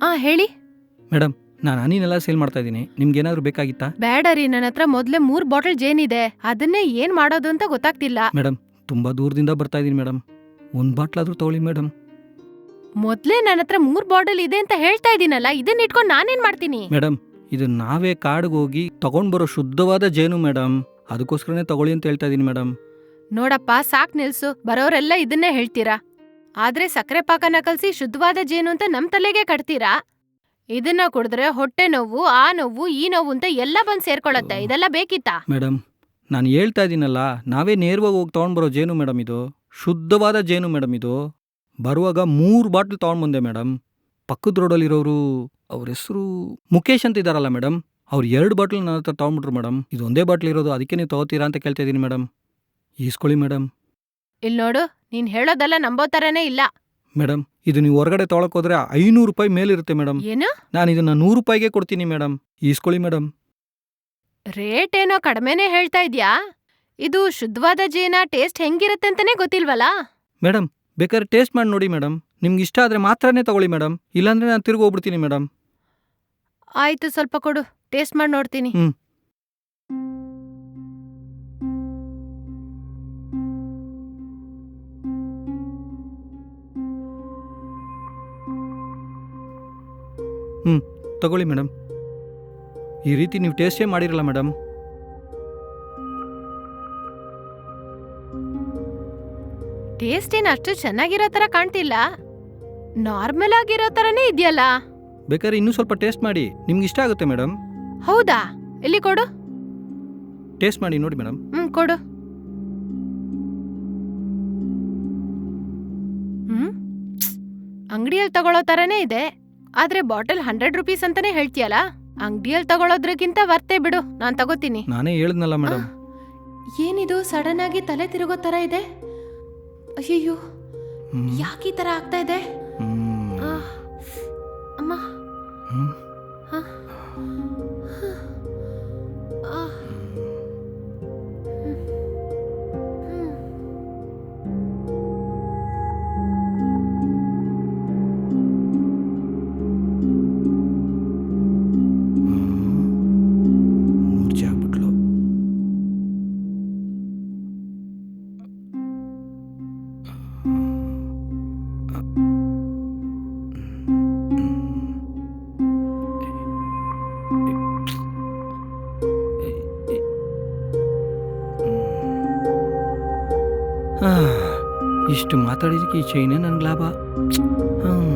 ಆ ಹೇಳಿ. ಮೇಡಮ್ ನಾನು ಹನಿನೆಲ್ಲ ಸೇಲ್ ಮಾಡ್ತಾ ಇದ್ದೀನಿ. ನಿಮ್ಗೆ ಏನಾದರೂ ಬೇಕಾಗಿತ್ತಾ? ಬೇಡ ರೀ ನನ್ನ ಹತ್ರ ಮೊದ್ಲೇ ಮೂರ್ ಬಾಟಲ್ ಜೇನಿದೆ ಅದನ್ನೇ ಏನ್ ಮಾಡೋದು ಅಂತ ಗೊತ್ತಾಗ್ತಿಲ್ಲ. ಮೇಡಮ್ ತುಂಬ ದೂರದಿಂದ ಬರ್ತಾ ಇದ್ದೀನಿ ಮೇಡಮ್ ಒಂದು ಬಾಟ್ಲಾದರೂ ತಗೊಳ್ಳಿ ಮೇಡಮ್ ಮೊದ್ಲೇ ನನ್ನ ಹತ್ರ ಮೂರ್ ಬಾಟಲ್ ಇದೆ ಅಂತ ಹೇಳ್ತಾ ಇದೀನಲ್ಲ ಇದನ್ನ ಇಟ್ಕೊಂಡು ನಾನೇನ್ ಮಾಡ್ತೀನಿ? ಮೇಡಮ್ ಇದು ನಾವೇ ಕಾಡಿಗೆ ಹೋಗಿ ತಗೊಂಡ್ ಬರೋ ಶುದ್ಧವಾದ ಜೇನು ಮೇಡಮ್ ಅದಕ್ಕೋಸ್ಕರನೇ ತಗೊಳ್ಳಿ ಅಂತ ಹೇಳ್ತಾ ಇದ್ದೀನಿ ಮೇಡಮ್ ನೋಡಪ್ಪ ಸಾಕ್ ನಿಲ್ಸು. ಬರೋರೆಲ್ಲ ಇದನ್ನೇ ಹೇಳ್ತೀರಾ? ಆದ್ರೆ ಸಕ್ಕರೆ ಪಾಕನ ಕಲ್ಸಿ ಶುದ್ಧವಾದ ಜೇನು ಅಂತ ನಮ್ ತಲೆಗೆ ಕಟ್ತೀರಾ? ಇದನ್ನ ಕುಡಿದ್ರೆ ಹೊಟ್ಟೆ ನೋವು ಆ ನೋವು ಈ ನೋವು ಅಂತ ಎಲ್ಲ ಬಂದ್ ಸೇರ್ಕೊಳತ್ತೆ. ಇದೆಲ್ಲ ಬೇಕಿತ್ತಾ? ಮೇಡಮ್ ನಾನು ಹೇಳ್ತಾ ಇದ್ದೀನಲ್ಲ ನಾವೇ ನೇರವಾಗಿ ಹೋಗಿ ತಗೊಂಡ್ಬರೋ ಜೇನು ಮೇಡಮ್ ಇದು. ಶುದ್ಧವಾದ ಜೇನು ಮೇಡಮ್ ಇದು. ಬರುವಾಗ ಮೂರು ಬಾಟ್ಲ್ ತಗೊಂಡ್ಬಂದೆ ಮೇಡಮ್ ಪಕ್ಕದ ರೋಡಲ್ಲಿರೋರು ಅವ್ರ ಹೆಸರು ಮುಖೇಶ್ ಅಂತ ಇದ್ದಾರಲ್ಲ ಮೇಡಮ್ ಅವ್ರು ಎರಡು ಬಾಟ್ಲ್ ನನ್ನ ಹತ್ರ ತೊಗೊಂಡ್ಬಿಟ್ರು ಮೇಡಮ್ ಇದು ಒಂದೇ ಬಾಟ್ಲ್ ಇರೋದು ಅದಕ್ಕೆ ನೀವು ತಗೋತೀರಾ ಅಂತ ಕೇಳ್ತಾ ಇದ್ದೀನಿ ಮೇಡಮ್ ಈಸ್ಕೊಳ್ಳಿ ಮೇಡಮ್ ಇಲ್ಲಿ ನೋಡು ನೀನ್ ಹೇಳೋದೆಲ್ಲ ನಂಬೋ ತರನೇ ಇಲ್ಲ. ಮೇಡಮ್ ಇದು ನೀವು ಹೊರಗಡೆ ತೊಗೊಳಕ್ ಹೋದ್ರೆ ಐನೂರು ರೂಪಾಯಿ ಮೇಲಿರುತ್ತೆ ಮೇಡಮ್ ಏನು? ನಾನು ಇದನ್ನ ನೂರು ರೂಪಾಯಿಗೆ ಕೊಡ್ತೀನಿ ಮೇಡಮ್ ಈಸ್ಕೊಳ್ಳಿ ಮೇಡಮ್ ರೇಟ್ ಏನೋ ಕಡಿಮೆನೇ ಹೇಳ್ತಾ ಇದ್ಯಾ? ಇದು ಶುದ್ಧವಾದ ಜೇನ ಟೇಸ್ಟ್ ಹೆಂಗಿರುತ್ತೆ ಅಂತನೇ ಗೊತ್ತಿಲ್ವಲ್ಲ? ಮೇಡಮ್ ಬೇಕಾದ್ರೆ ಟೇಸ್ಟ್ ಮಾಡಿ ನೋಡಿ ಮೇಡಮ್ ನಿಮ್ಗೆ ಇಷ್ಟ ಆದರೆ ಮಾತ್ರನೇ ತಗೊಳ್ಳಿ ಮೇಡಮ್ ಇಲ್ಲಾಂದ್ರೆ ನಾನು ತಿರುಗಿ ಹೋಗ್ಬಿಡ್ತೀನಿ ಮೇಡಮ್ ಆಯ್ತು ಸ್ವಲ್ಪ ಕೊಡು. ಟೇಸ್ಟ್ ಮಾಡಿ ನೋಡ್ತೀನಿ. ಹ್ಮ್. ತಗೊಳ್ಳಿ ಮೇಡಮ್ ಈ ರೀತಿ ನೀವು ಟೇಸ್ಟೇ ಮಾಡಿರಲ್ಲ ಮೇಡಮ್ ಟೇಸ್ಟ್ ಏನು ಅಷ್ಟು ಚೆನ್ನಾಗಿರೋ ತರ ಕಾಣ್ತಿಲ್ಲ. ನಾರ್ಮಲ್ ಆಗಿರೋ ತರನೇ ಇದೆಯಲ್ಲ. ಬೇಕಾದ್ರೆ ಇನ್ನೂ ಸ್ವಲ್ಪ ಟೇಸ್ಟ್ ಮಾಡಿ. ನಿಮ್ಗೆ ಇಷ್ಟ ಆಗುತ್ತೆ ಮೇಡಮ್ ಹೌದಾ? ಎಲ್ಲಿ ಕೊಡು. ಟೇಸ್ಟ್ ಮಾಡಿ ನೋಡಿ ಮೇಡಮ್ ಹ್ಮ್ ಕೊಡು. ಹ್ಮ್ ಅಂಗಡಿಯಲ್ಲಿ ತಗೊಳ್ಳೋ ತರನೇ ಇದೆ. ಆದ್ರೆ ಬಾಟಲ್ ಹಂಡ್ರೆಡ್ ರುಪೀಸ್ ಅಂತಾನೆ ಹೇಳ್ತೀಯಲ್ಲ? ಅಂಗಡಿಯಲ್ಲಿ ತಗೊಳೋದ್ರಕ್ಕಿಂತ ವರ್ತೆ ಬಿಡು. ನಾನ್ ತಗೋತೀನಿ. ನಾನೇ ಹೇಳಿದ್ನಲ್ಲ ಮೇಡಮ್ ಏನಿದು? ಸಡನ್ ಆಗಿ ತಲೆ ತಿರುಗೋ ತರ ಇದೆ? ಅಯ್ಯಯ್ಯೋ. ಯಾಕೆ ಈ ತರ ಆಗ್ತಾ ಇದೆ? ಹ್ಮ್. ಆ, ಅಮ್ಮ. ಹ್ಮ್. ಆ. ಇಷ್ಟು ಮಾತಾಡಿದಕ್ಕೆ ಈ ಚೈನೇ ನನಗೆ ಲಾಭ ಹ್ಮ್